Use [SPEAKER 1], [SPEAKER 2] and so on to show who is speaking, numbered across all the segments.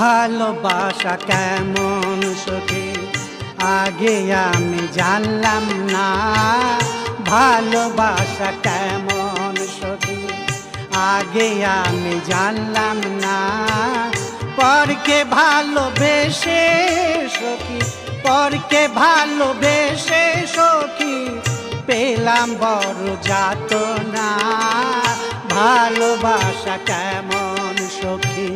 [SPEAKER 1] ভালোবাসা কেমন সখী আগে আমি জানলাম না ভালোবাসা কেমন সখী আগে আমি জানলাম না পরকে ভালোবেসে সখী, পরকে ভালোবেসে সখী। পেলাম বড় যাত না ভালোবাসা কেমন সখী?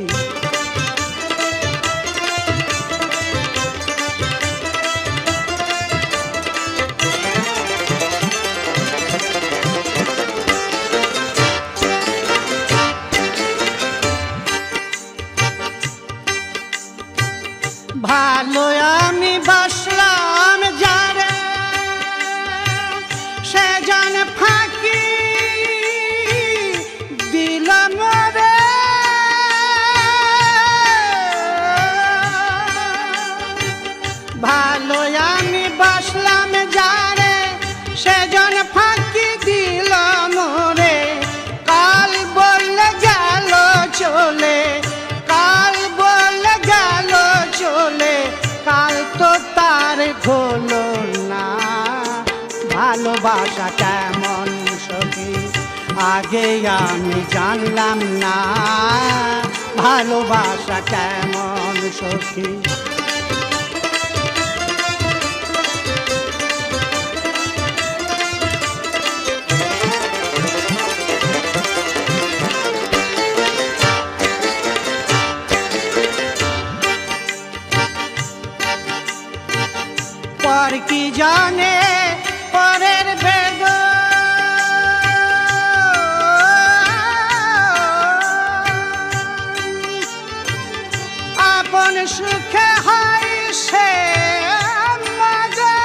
[SPEAKER 1] ভালো আমি বসলাম যারে, সে জন ফাঁকি দিলাম রে ভালো আমি বসলাম যারে, সে জন ফাঁকি হলো না। ভালোবাসা কেমন সখী? আগে আমি জানলাম না। ভালোবাসা কেমন সখী? জানে পরের বেগ। আপন সুখে হয় সে মজা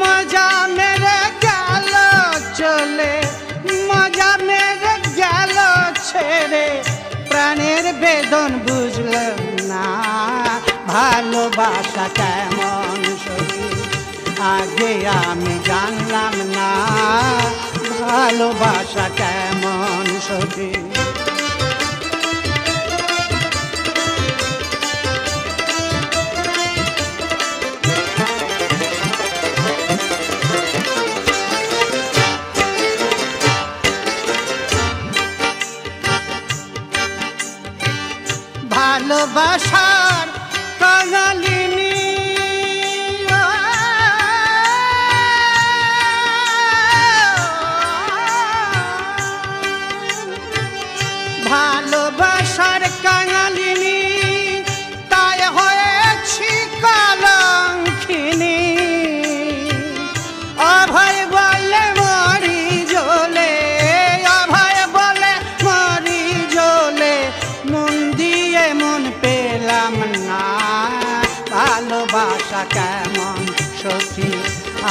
[SPEAKER 1] মজা বেদন বুঝলাম না। ভালোবাসা কেমন সখী? আগে আমি জানলাম না। ভালোবাসা কেমন সখী? ভালোবাসার কাঙালিনী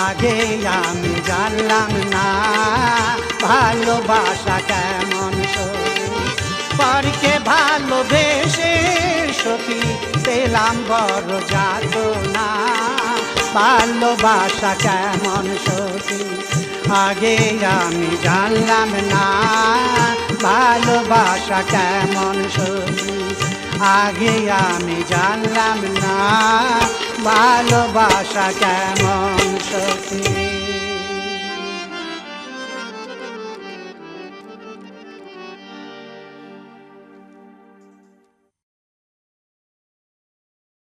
[SPEAKER 1] আগে আমি জানলাম না ভালোবাসা কেমন পরকে ভালোবেসে সখী পেলাম বড় যাত না ভালোবাসা কেমন সখী। আগে আমি জানলাম না ভালোবাসা কেমন সখী। আগে আমি জানলাম না ভালোবাসা কেমন সখী?